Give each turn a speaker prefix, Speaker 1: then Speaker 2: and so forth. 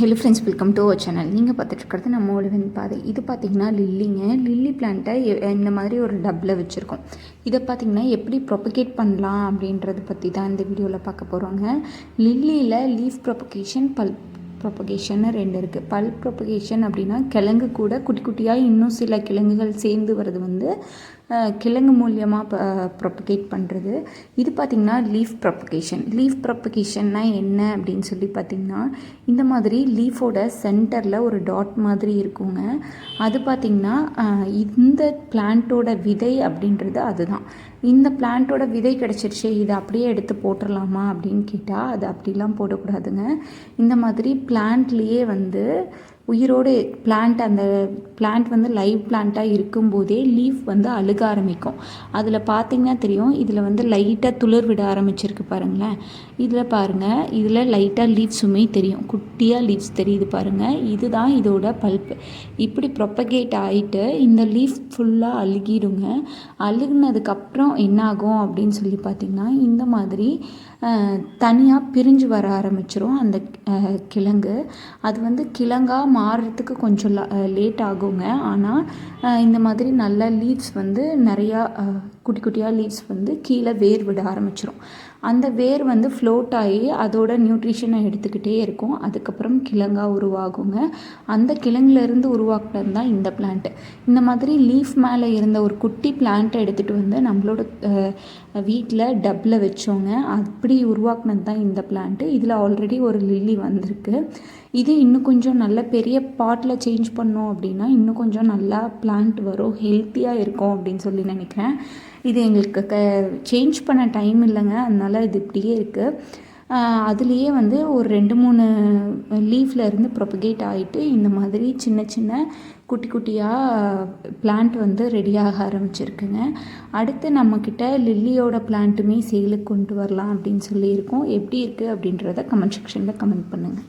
Speaker 1: Hello friends welcome to our channel நீங்கள் பார்த்துட்ருக்கிறது நம்ம ஒளிவன் பாதை. இது பார்த்திங்கன்னா லில்லிங்க. லில்லி பிளான்ட்டை இந்த மாதிரி ஒரு டப்பில் வச்சுருக்கோம். இதை பார்த்திங்கன்னா எப்படி ப்ரொபகேட் பண்ணலாம் அப்படின்றத பற்றி தான் இந்த வீடியோவில் பார்க்க போகிறோங்க லில்லியில் லீஃப் ப்ரொபகேஷன் பல் ப்ரொபகேஷன்னு ரெண்டு இருக்குது பல் ப்ரொபகேஷன் அப்படின்னா கிழங்கு கூட குட்டி குட்டியாக இன்னும் சில கிழங்குகள் சேர்ந்து வர்றது வந்து கிழங்கு மூலியமாக ப்ரொபகேட் பண்ணுறது இது பார்த்திங்கன்னா லீஃப் ப்ரொபகேஷன் லீஃப் ப்ரொபகேஷன்னா என்ன அப்படின்னு சொல்லி பார்த்திங்கன்னா இந்த மாதிரி லீஃபோட சென்டரில் ஒரு டாட் மாதிரி இருக்குங்க. அது பார்த்திங்கன்னா இந்த பிளான்ட்டோட விதை அப்படின்றது அதுதான். இந்த பிளான்ட்டோட விதை கிடச்சிருச்சு இதை அப்படியே எடுத்து போட்டுடலாமா அப்படின்னு கேட்டால் அது அப்படிலாம் போடக்கூடாதுங்க. இந்த மாதிரி பிளான்ட்லேயே வந்து உயிரோடு பிளான்ட் அந்த பிளான்ட் வந்து லைவ் பிளான்ட்டாக இருக்கும்போதே லீஃப் வந்து அழுக ஆரம்பிக்கும். அதில் பார்த்தீங்கன்னா தெரியும் இதில் வந்து லைட்டாக துளிர் விட ஆரம்பிச்சிருக்கு பாருங்களேன். இதில் பாருங்கள் இதில் லைட்டாக லீவ்ஸுமே தெரியும். குட் குட்டியாக லீவ்ஸ் தெரியுது பாருங்கள் இதுதான் இதோட பல்ப்பு இப்படி ப்ரொப்பகேட் ஆகிட்டு இந்த லீஃப் ஃபுல்லாக அழுகிடுங்க. அழுகினதுக்கப்புறம் என்னாகும் அப்படின்னு சொல்லி பார்த்திங்கன்னா இந்த மாதிரி தனியாக பிரிஞ்சு வர ஆரம்பிச்சிரும் அந்த கிழங்கு. அது வந்து கிழங்காக மாறுறதுக்கு கொஞ்சம் லேட் ஆகுங்க. ஆனால் இந்த மாதிரி நல்ல லீவ்ஸ் வந்து நிறையா குட்டி குட்டியாக லீவ்ஸ் வந்து கீழே வேர் விட ஆரம்பிச்சிரும். அந்த வேர் வந்து ஃப்ளோட் ஆகி அதோட நியூட்ரிஷனை எடுத்துக்கிட்டே இருக்கும். அதுக்கப்புறம் கிழங்காக உருவாகுங்க. அந்த கிழங்குலேருந்து உருவாக்குனது தான் இந்த பிளான்ட்டு இந்த மாதிரி லீஃப் மேலே இருந்த ஒரு குட்டி பிளான்ட்டை எடுத்துகிட்டு வந்து நம்மளோட வீட்டில் டப்பில் வச்சோங்க. அப்படி உருவாக்குனது தான் இந்த பிளான்ட்டு இதில் ஆல்ரெடி ஒரு லில்லி வந்திருக்கு. இது இன்னும் கொஞ்சம் நல்ல பெரிய பாட்டில் சேஞ்ச் பண்ணோம் அப்படின்னா இன்னும் கொஞ்சம் நல்லா பிளான்ட் வரும். ஹெல்த்தியாக இருக்கும் அப்படின்னு சொல்லி நினைக்கிறேன். இது எங்களுக்கு க சேஞ்ச் பண்ண டைம் இல்லைங்க. அதனால் இது இப்படியே இருக்குது அதுலேயே வந்து ஒரு ரெண்டு மூணு லீஃப்ல இருந்து ப்ரொபகேட் ஆகிட்டு இந்த மாதிரி சின்ன சின்ன குட்டி குட்டியாக பிளான்ட் வந்து ரெடியாக ஆரம்பிச்சிருக்குங்க. அடுத்து நம்மக்கிட்ட லில்லியோட பிளான்ட்டுமே சேலுக்கு கொண்டு வரலாம் அப்படின்னு சொல்லியிருக்கோம். எப்படி இருக்குது அப்படின்றத கமெண்ட் செக்ஷனில் கமெண்ட் பண்ணுங்கள்